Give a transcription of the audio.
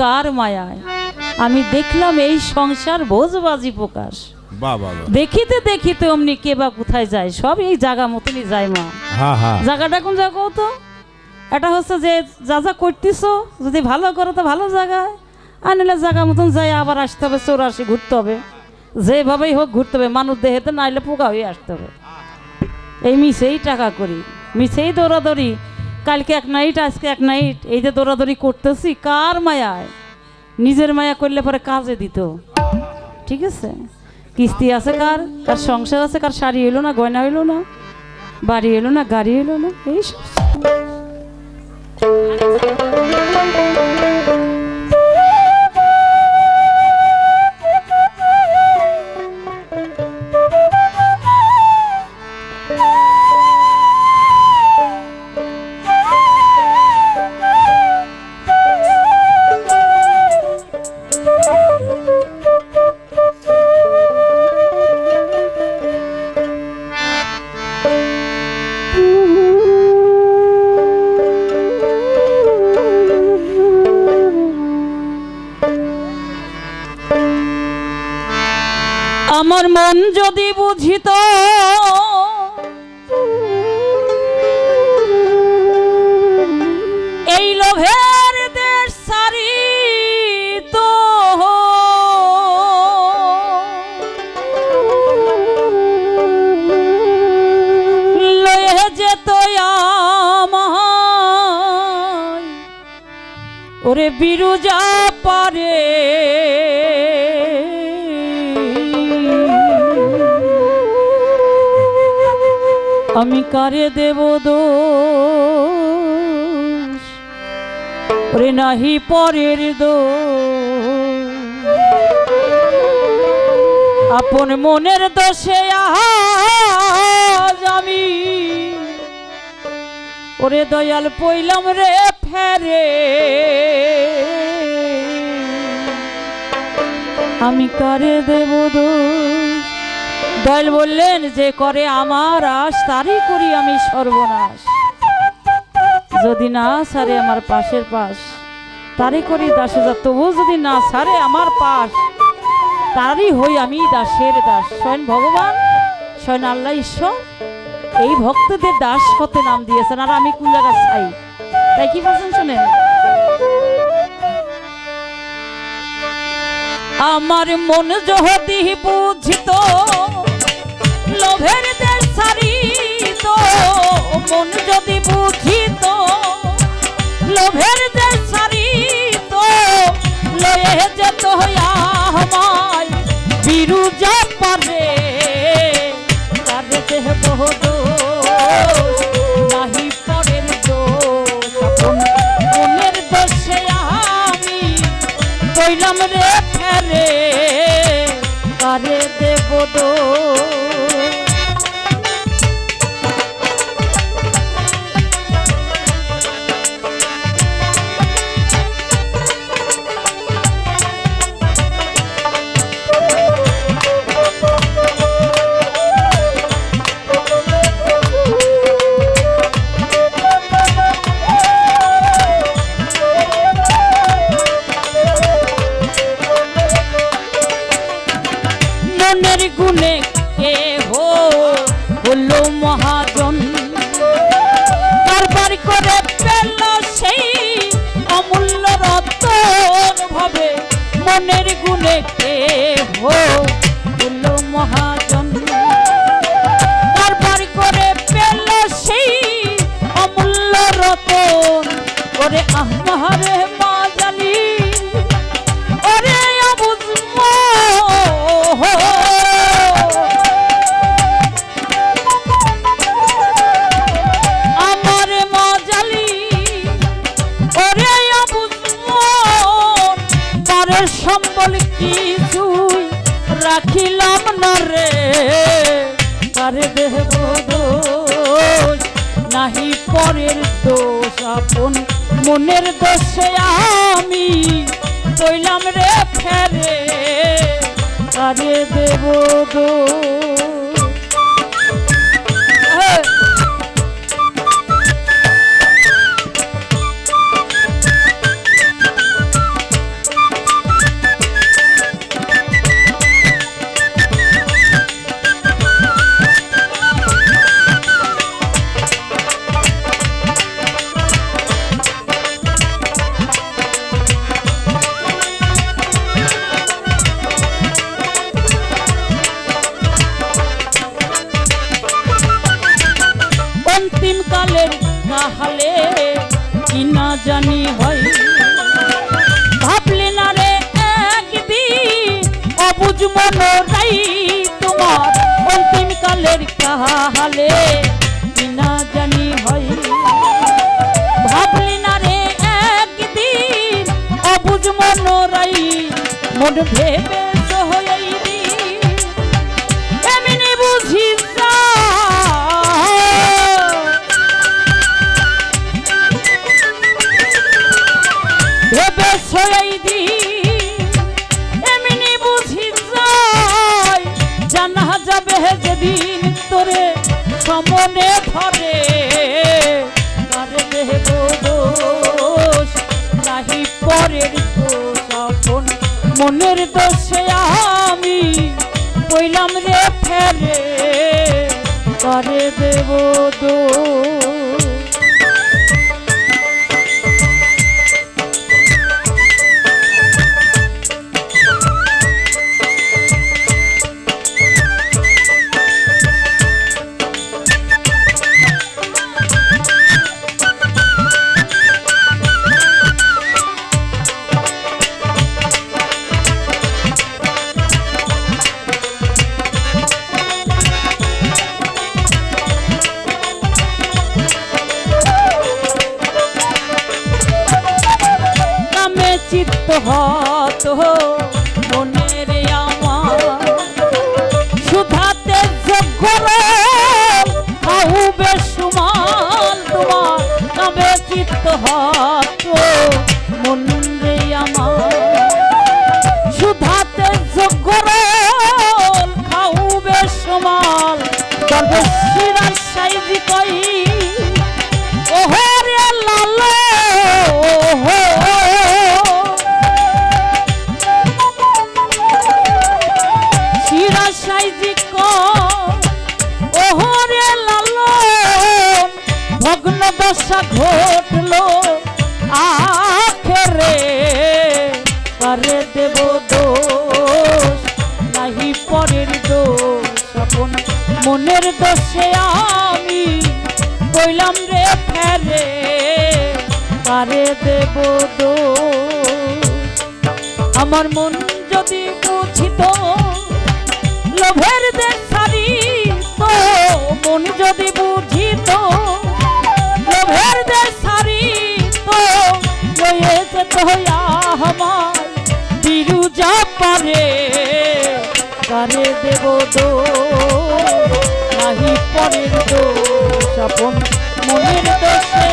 কার মায়ায়? আমি দেখলাম এই সংসার ভোজবাজি প্রকাশ। দেখিতে দেখিতে অমনি কে বা কোথায় যায়? সব এই জায়গা মতনই যায় মা। জায়গাটা কোন জায়গা তো? এটা হচ্ছে যে যা যা করতেছ যদি ভালো করো তো ভালো জায়গায় আর নিলে জায়গা মতন যাই আবার আসতে হবে চৌরাশি ঘুরতে হবে। যেভাবেই হোক ঘুরতে হবে মানুষ দেহেতে না এলে পোকা হয়ে আসতে হবে। এই মিশেই টাকা করি মিশেই দৌড়াদৌড়ি। কালকে এক নাইট আজকে এক নাইট এই যে দৌড়াদৌড়ি করতেছি, কার মায়ায়? নিজের মায়া করলে পরে কাজে দিত। ঠিক আছে? কিস্তি আছে কার? কার সংসার আছে? কার শাড়ি এলো না, গয়না এলো না? বাড়ি এলো না, গাড়ি এলো না? এই আমার মন যদি বুঝিত এই লোভের দেশ সারি তো লয়ে যেত ওরে বিরুজা পারে আমি কারে দেব দোষ? ওরে নাহি পরের দোষ। আপন মনের দোষে আমি। ওরে দয়াল পইলাম রে ফেরে। আমি কারে দেব দোষ? দয়াল বললেন, যে করে আমার আশ, তারই করি আমি সর্বনাশ। যদি না সারে আমার পাশের পাশ, তারই করি দাসে যা তবু যদি না সারে আমার পাশ, তারই হই আমি দাসের দাস। স্বয়ং ভগবান, স্বয়ং আল্লাহ ঈশ্বর, এই ভক্তদের দাস কত নাম দিয়েছেন, আর আমি কোন জায়গায় চাই তাই কি বলছেন শোনেন? আমার মন যদি বুঝিত মন যদি বুঝিত লোভের দেশ ছাড়িত লয়ে যেত আমায় বিরুজা পারে কারে দেহ দোষ, নাহি পরের দোষ। মনের দোষে আমি কইলাম রে ফেরে দেব দোষ? মনের গুণে কে হো। মনের দোষে আমি কইলাম রে ফেরে। আরে দেব দোষ মনোরাই তোমার অন্তিম কালের কাহালে, বিনা জানি হয়। ভাবলি না রে একদিন অবুঝ মনোরাই, মন ভেবে সমনে ধরে দেব দোষ, নাহি পরের দোষ মনের দোষে আমি কইলাম রে ফেরে কারে দেব দোষ। হত মনের আমার। সুধাতে যোগ্য খাউবে সুমাল তোমার তবে চিত্ত হত সাইজি ওহরে লালো ভগ্ন দশা ঘটলো। আখেরে করে দেব দোষ, নাহি পরের দোষ। আপন মনের দোষে আমি কইলাম রে ফেরে, পারে দেব দোষ। আমার মন যদি বুঝিত লোভের দেশারি তো, মন যদি বুঝিত, লোভের দেশারি তো রয়েছে তো আমার বিরুজা পারে কারে দেব দো নাহি পরের দোষ। আপন মনের দোষে